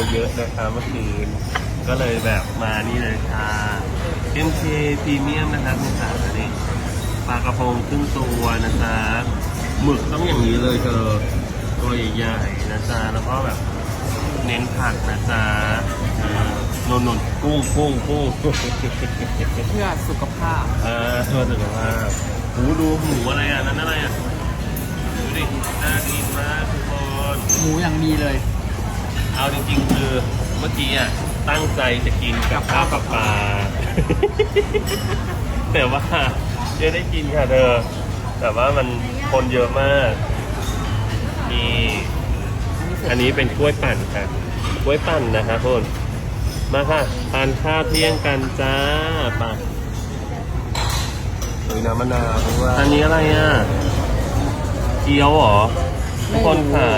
ไปเยอะนะคะเมื่อคืน ก็เลยแบบมานี่เลยค่ะ MK พรีเมียมนะครับนี่ค่ะอันนี้ปลากระพงครึ่งตัวนะจ๊ะหมึกต้องอย่างนี้เลยเธอตัวใหญ่ๆนะจ๊ะแล้วก็แบบเน้นผักนะจ๊ะเออนนนๆกุ้งกุ้งกุ้งเพื่อสุขภาพ เออเพื่อสุขภาพหูดูหมูอะไรอะ นั่นอะไรอะดูดิน่ากินมากทุกคน หมูอย่างดีเลย เอาจริงๆ คือเมื่อกี้อะตั้งใจจะกินกับข้าวกับปลา แต่ว่าจะได้กินค่ะเธอ แต่ว่ามันคนเยอะมากนี่อันนี้เป็นกล้วยปั่นค่ะกล้วยปั่นนะคะคุณมาค่ะทานข้าวเที่ยงกันจ้าไปมีน้ำมะนาวด้วยอันนี้อะไรอะเกี๊ยวเหรอทุกคนขา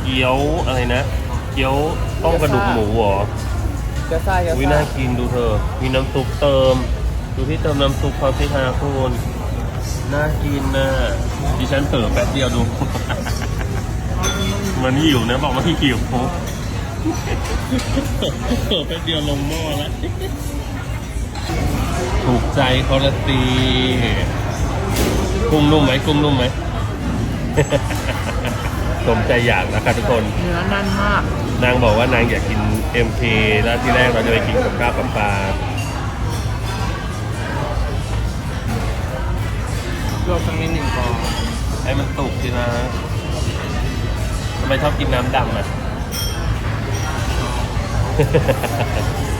เกี๊ยวอะไรนะ กี๊ยวต้มกระดูกหมูเหรอเจะซ่าเจะวิซ่าน่ากินดูเธอะมีน้ำซุปเติม ดูที่เติมน้ำซุปเขาสิฮะคุณน่ากินนะดิฉันเติมแป๊บเดียวดู มันหิวนะบอกว่าที่หิวปุ๊บเติมแป๊บเดียวลงหม้อแล้ว ถูกใจเขาละตีกุ้งนุ่มไหมกุ้งนุ่มไหม สมใจอยากนะครับทุกคน เนื้อแน่นมาก นางบอกว่านางอยากกิน MK แล้วที่แรกเราจะไปกินกับข้าวกับปลารวมทั้งนี้หนึ่งกองให้มันสุกสินะทำไมชอบกินน้ำดำอะ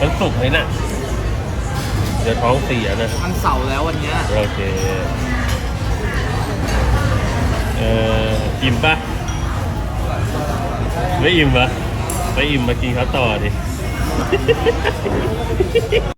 มันสุกไหมน่ะ เดี๋ยวท้องเสียนะ มันเสาร์แล้ววันเนี้ยโอเค เอ่ออิ่มปะไม่อิ่มปะ ไปอิ่มมากินข้าวต่อดิ